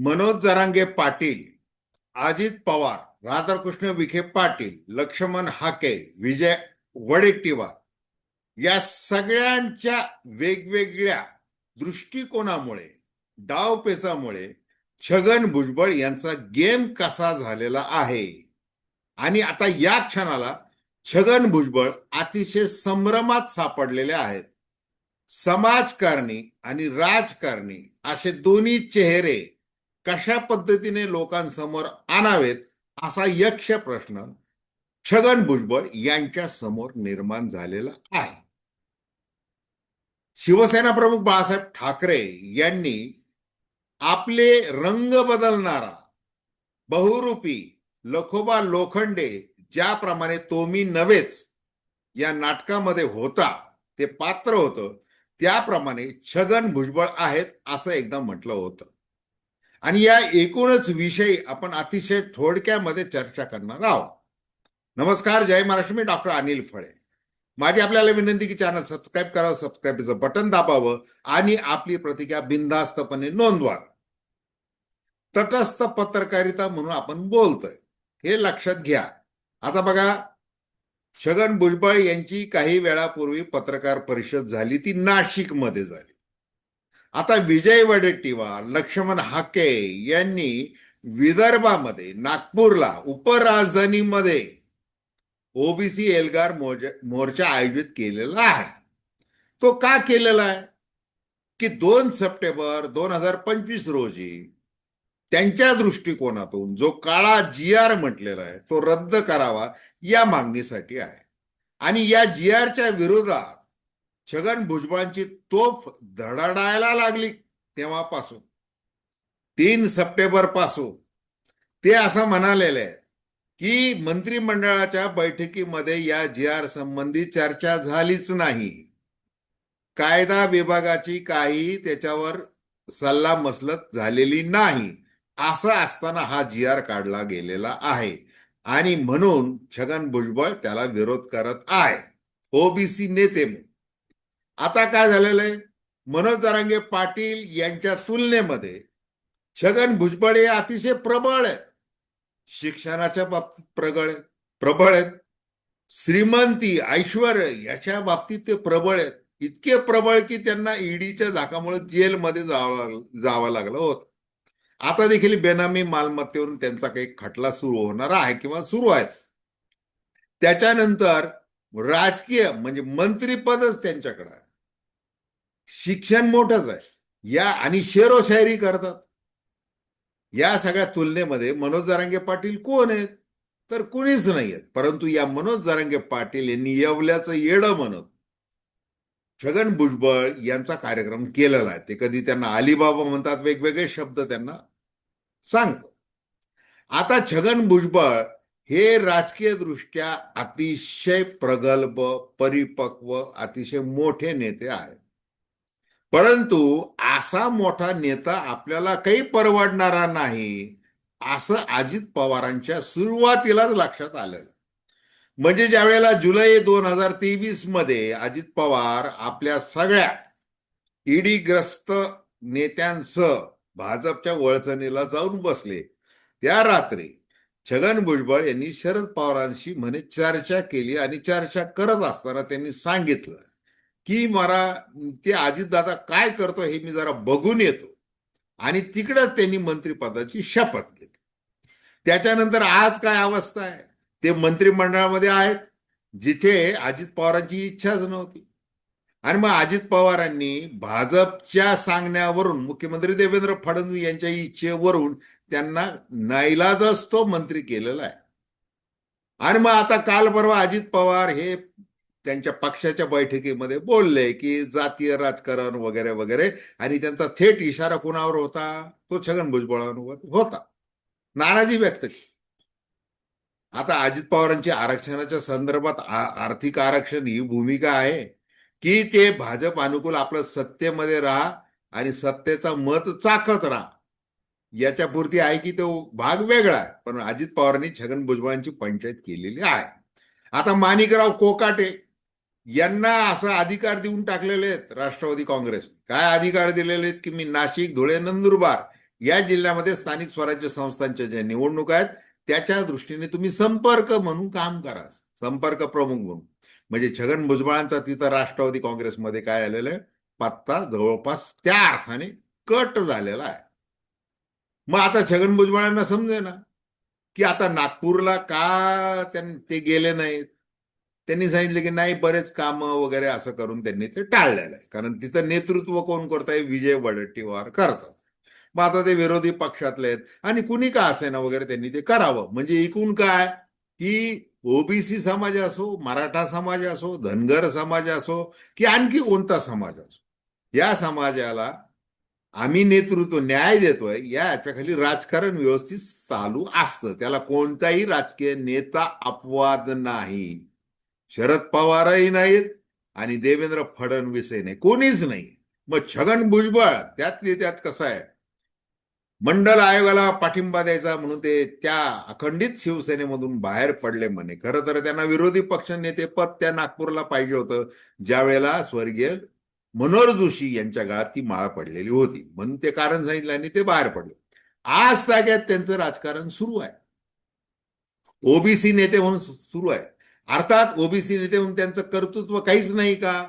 मनोज जरांगे पाटील अजित पवार राधाकृष्ण विखे पाटील लक्ष्मण हाके विजय वडेट्टीवार या सगळ्यांच्या वेगवेगळ्या दृष्टिकोनामुळे डावपेचामुळे छगन भुजबळ यांचा गेम कसा झालेला आहे? आणि आता या क्षणाला छगन भुजबळ अतिशय संभ्रमात सापडलेले आहेत. समाजकारणी आणि राजकारणी असे दोन्ही चेहरे कशा पद्धतीने लोकांसमोर आणावेत असा यक्ष प्रश्न छगन भुजबळ यांच्या समोर निर्माण झालेला आहे. शिवसेना प्रमुख बाळासाहेब ठाकरे यांनी आपले रंग बदलणारा बहुरूपी लखोबा लोखंडे ज्याप्रमाणे तो मी नव्हेच या नाटकामध्ये होता ते पात्र होतं त्याप्रमाणे छगन भुजबळ आहेत असं एकदा म्हटलं होतं. आणि या एकूणच विषयी आपण अतिशय थोडक्यामध्ये चर्चा करणार आहोत. नमस्कार जय महाराष्ट्र मी डॉक्टर अनिल फळे. माझी आपल्याला विनंती की चॅनल सबस्क्राईब करावं सबस्क्राईबचं बटन दाबावं आणि आपली प्रतिक्रिया बिनधास्तपणे नोंदवा तटस्थ पत्रकारिता म्हणून आपण बोलतोय हे लक्षात घ्या. आता बघा छगन भुजबळ यांची काही वेळापूर्वी पत्रकार परिषद झाली ती नाशिकमध्ये झाली. आता विजय वडेट्टीवार लक्ष्मण हाके यांनी विदर्भामध्ये नागपूरला उपराजधानीमध्ये ओबीसी एल्गार मोर्चा आयोजित केलेला आहे. तो का केलेला आहे? की दोन सप्टेंबर दोन हजार पंचवीस रोजी त्यांच्या दृष्टिकोनातून जो काळा जी आर म्हटलेला आहे तो रद्द करावा या मागणीसाठी आहे. आणि या जी आरच्या विरोधात छगन भुजबळांची तोफ धडाडायला लागली तेव्हापासून. तीन सप्टेंबरपासून ते असं म्हणालेले आहे की मंत्रिमंडळाच्या बैठकीमध्ये या जी आर संबंधी चर्चा झालीच नाही. कायदा विभागाची काही त्याच्यावर सल्ला मसलत झालेली नाही. असं असताना हा जी आर काढला गेलेला आहे. आणि म्हणून छगन भुजबळ त्याला विरोध करत आहे ओबीसी नेते म्हणून. आता काय झालेलं आहे? मनोज जरांगे पाटील यांच्या तुलनेमध्ये छगन भुजबळ हे अतिशय प्रबळ आहेत. शिक्षणाच्या बाबतीत प्रगळ आहेत. प्रबळ आहेत. श्रीमंती ऐश्वर याच्या बाबतीत ते प्रबळ आहेत. इतके प्रबळ की त्यांना ईडीच्या धाकामुळे जेलमध्ये जावं जावं लागलं होतं. आता देखील बेनामी मालमत्तेवरून त्यांचा काही खटला सुरू होणार आहे किंवा सुरू आहे त्याच्यानंतर राजकीय म्हणजे मंत्रीपदच त्यांच्याकडे आहे. शिक्षण मोठंच आहे. या आणि शेरोशायरी करतात. या सगळ्या तुलनेमध्ये मनोज जारांगे पाटील कोण आहेत? तर कुणीच नाही आहेत. परंतु या मनोज जारांगे पाटील यांनी येवल्याचं येडं म्हणत. छगन भुजबळ यांचा कार्यक्रम केलेला आहे. ते कधी त्यांना अलिबाबा म्हणतात वेगवेगळे शब्द त्यांना सांगतो आता छगन भुजबळ हे राजकीय दृष्ट्या अतिशय प्रगल्भ परिपक्व अतिशय मोठे नेते आहेत. परंतु असा मोठा नेता आपल्याला काही परवडणारा नाही असं अजित पवारांच्या सुरुवातीलाच लक्षात आलं. म्हणजे ज्या वेळेला जुलै दोन हजार तेवीसमध्ये अजित पवार आपल्या सगळ्या ईडीग्रस्त नेत्यांसह भाजपच्या वळचणीला जाऊन बसले त्या रात्री छगन भुजबळ यांनी शरद पवारांशी म्हणे चर्चा केली आणि चर्चा करत असताना त्यांनी सांगितलं की मला ते अजितदादा काय करतो हे मी जरा बघून येतो. आणि तिकडंच त्यांनी मंत्रिपदाची शपथ घेतली. त्याच्यानंतर आज काय अवस्था आहे? ते मंत्रिमंडळामध्ये आहेत. जिथे अजित पवारांची इच्छाच नव्हती. आणि मग अजित पवारांनी भाजपच्या सांगण्यावरून मुख्यमंत्री देवेंद्र फडणवीस यांच्या इच्छेवरून त्यांना नाईलाजच तो मंत्री केलेला आहे. आणि मग आता काल परवा अजित पवार हे त्यांच्या पक्षाच्या बैठकीमध्ये बोलले की जातीय राजकारण वगैरे वगैरे. आणि त्यांचा थेट इशारा कुणावर होता? तो छगन भुजबळांवर होता. नाराजी व्यक्त केली. आता अजित पवारांची आरक्षणाच्या संदर्भात आर्थिक आरक्षण ही भूमिका आहे की ते भाजप अनुकूल आपलं सत्तेमध्ये राहा आणि सत्तेचा मत चाकत राहा. याच्यापुरती आहे की तो भाग वेगळा आहे पण अजित पवारांनी छगन भुजबळांची पंचायत केलेली आहे. आता माणिकराव कोकाटे यांना असं अधिकार देऊन टाकलेले आहेत राष्ट्रवादी काँग्रेस. काय अधिकार दिलेले आहेत की मी नाशिक धुळे नंदुरबार या जिल्ह्यामध्ये स्थानिक स्वराज्य संस्थांच्या ज्या निवडणुका आहेत त्याच्या दृष्टीने तुम्ही संपर्क म्हणून काम करा. संपर्क प्रमुख म्हणून. म्हणजे छगन भुजबळांचा तिथं राष्ट्रवादी काँग्रेसमध्ये काय आलेलं आहे? पत्ता जवळपास त्या अर्थाने कट झालेला आहे. मग आता छगन भुजबळांना समजे ना की आता नागपूरला का त्यां ते गेले नाहीत? त्यांनी सांगितलं की नाही बरेच कामं वगैरे असं करून त्यांनी ते टाळलेलं आहे. कारण तिचं नेतृत्व कोण करताय? विजय वडट्टीवार करतात. मग आता ते विरोधी पक्षातले आहेत. आणि कुणी का असेना वगैरे त्यांनी ते करावं? म्हणजे एकूण काय? की ओबीसी समाज असो मराठा समाज असो धनगर समाज असो की आणखी कोणता समाज असो? या समाजाला आम्ही नेतृत्व न्याय देतोय या याच्याखाली राजकारण व्यवस्थित चालू असतं. त्याला कोणताही राजकीय नेता अपवाद नाही. शरद पवारही नाहीत आणि देवेंद्र फडणवीसही नाही. कोणीच नाही. मग छगन भुजबळ त्यातली त्यात कसं आहे? मंडल आयोगाला पाठिंबा द्यायचा म्हणून ते त्या अखंडित शिवसेनेमधून बाहेर पडले म्हणे. खरं तर त्यांना विरोधी पक्ष नेते पद त्या नागपूरला पाहिजे होतं. ज्या वेळेला स्वर्गीय मनोहर जोशी यांच्या गाळात ती माळ पडलेली होती. म्हणून ते कारण सांगितलं आणि ते बाहेर पडले. आज जाग्यात त्यांचं राजकारण सुरू आहे. ओबीसी नेते म्हणून सुरू आहे. अर्थात ओबीसी नेते म्हणून त्यांचं कर्तृत्व काहीच नाही का?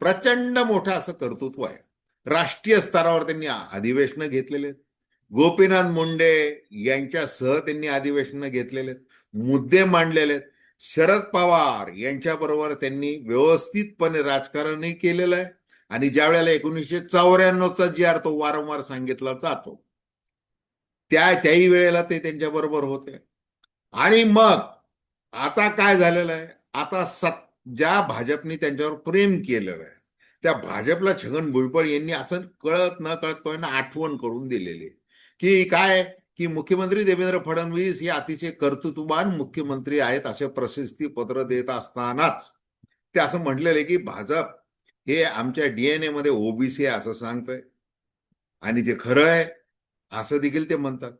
प्रचंड मोठं असं कर्तृत्व आहे. राष्ट्रीय स्तरावर त्यांनी अधिवेशनं घेतलेले. गोपीनाथ मुंडे यांच्यासह त्यांनी अधिवेशनं घेतलेले. मुद्दे मांडलेले. आहेत शरद पवार यांच्याबरोबर त्यांनी व्यवस्थितपणे राजकारणही केलेलं आहे. आणि ज्या वेळेला एकोणीसशे चौऱ्याण्णवचा जी आर तो वारंवार सांगितला जातो त्या त्याही वेळेला ते त्यांच्याबरोबर होते. आणि मग आता काय झालेलं आहे? आता सत ज्या भाजपने त्यांच्यावर प्रेम केलेलं आहे त्या भाजपला छगन भुजबळ यांनी असं कळत न कळत कोणाला आठवण करून दिलेली आहे. की काय? की मुख्यमंत्री देवेंद्र फडणवीस हे अतिशय कर्तृत्ववान मुख्यमंत्री आहेत असे प्रशस्ती पत्र देत असतानाच. ते असं म्हटलेलं आहे की भाजप हे आमच्या डीएनए मध्ये ओबीसी आहे असं सांगतंय. आणि ते खरं आहे असं देखील ते म्हणतात.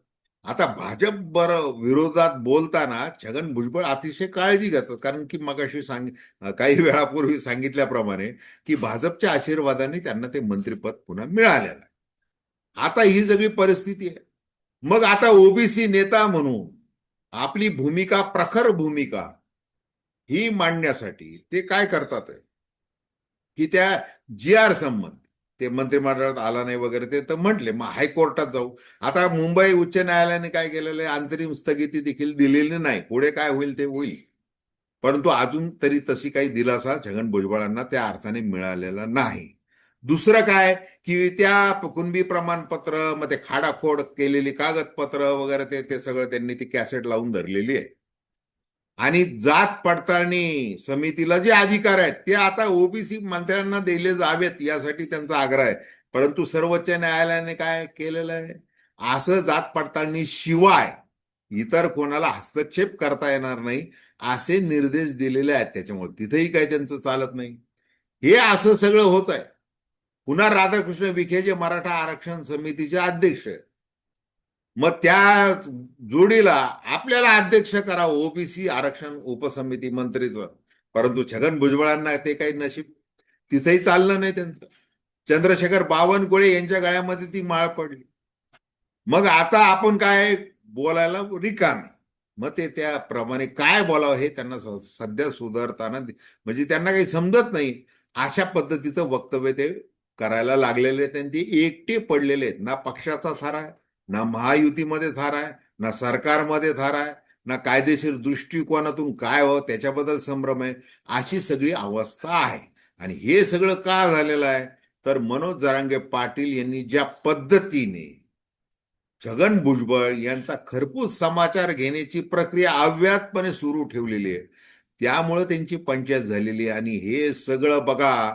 आता भाजप बर विरोधात बोलताना छगन भुजबळ अतिशय काळजी घेतात. कारण की मगाशी सांग काही वेळापूर्वी सांगितल्याप्रमाणे की भाजपच्या आशीर्वादाने त्यांना ते मंत्रिपद पुन्हा मिळालेलं आहे. आता ही सगळी परिस्थिती आहे. मग आता ओबीसी नेता म्हणून आपली भूमिका प्रखर भूमिका ही मांडण्यासाठी ते काय करतात की त्या जी आर संबंध ते मंत्रिमंडळात आला नाही वगैरे ते तर म्हटले मग हायकोर्टात जाऊ. आता मुंबई उच्च न्यायालयाने काय केलेलं आहे? अंतरिम स्थगिती देखील दिलेली नाही. पुढे काय होईल ते होईल. परंतु अजून तरी तशी काही दिलासा छगन भुजबळांना त्या अर्थाने मिळालेला नाही. दुसरं काय? की त्या कुणबी प्रमाणपत्र मग ते खाडाखोड केलेली कागदपत्र वगैरे ते ते सगळं त्यांनी ती कॅसेट लावून धरलेली आहे. आणि जात पडताळणी समितीला जे अधिकार आहेत ते आता ओबीसी मंत्र्यांना दिले जावेत यासाठी त्यांचा आग्रह आहे. परंतु सर्वोच्च न्यायालयाने काय केलेलं आहे? असं जात पडताळणी शिवाय इतर कोणाला हस्तक्षेप करता येणार नाही असे निर्देश दिलेले आहेत त्याच्यामुळे. तिथेही काही त्यांचं चालत नाही. हे असं सगळं होत आहे पुन्हा राधाकृष्ण विखे जे मराठा आरक्षण समितीचे अध्यक्ष आहेत. मग त्या जोडीला आपल्याला अध्यक्ष करा ओबीसी आरक्षण उपसमिती मंत्रीचं. परंतु छगन भुजबळांना ते काही नशीब तिथेही चाललं नाही त्यांचं. चंद्रशेखर बावनकुळे यांच्या गळ्यामध्ये ती माळ पडली. मग आता आपण काय बोलायला रिकाम. मग ते त्याप्रमाणे काय बोलावं हे त्यांना सध्या सुधारताना म्हणजे त्यांना काही समजत नाही. अशा पद्धतीचं वक्तव्य ते करायला लागलेले आहेत ते एकटे पडलेले आहेत. ना पक्षाचा सारा आहे ना महायुतीमध्ये थार आहे ना सरकारमध्ये थार आहे ना कायदेशीर दृष्टिकोनातून काय हो त्याच्याबद्दल संभ्रम आहे अशी सगळी अवस्था आहे. आणि हे सगळं का झालेलं आहे? तर मनोज जरांगे पाटील यांनी ज्या पद्धतीने छगन भुजबळ यांचा खरपूस समाचार घेण्याची प्रक्रिया अव्यातपणे सुरू ठेवलेली आहे त्यामुळे त्यांची पंचायत झालेली आहे. आणि हे सगळं बघा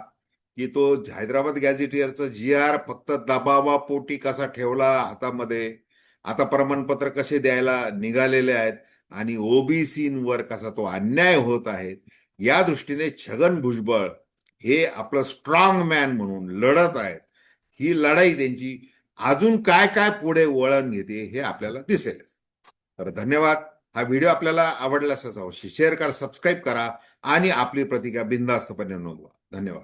की तो हैदराबाद गॅझेटियरचा जी आर फक्त दबावापोटी कसा ठेवला हातामध्ये? आता प्रमाणपत्र कसे द्यायला निघालेले आहेत? आणि ओबीसीवर कसा तो अन्याय होत आहे? या दृष्टीने छगन भुजबळ हे आपलं स्ट्रॉंग मॅन म्हणून लढत आहेत. ही लढाई त्यांची अजून काय काय पुढे वळण घेते हे आपल्याला दिसेल. तर धन्यवाद. हा व्हिडिओ आपल्याला आवडला असावा शेअर करा सबस्क्राईब करा आणि आपली प्रतिक्रिया बिंदास्तपणे नोंदवा. धन्यवाद.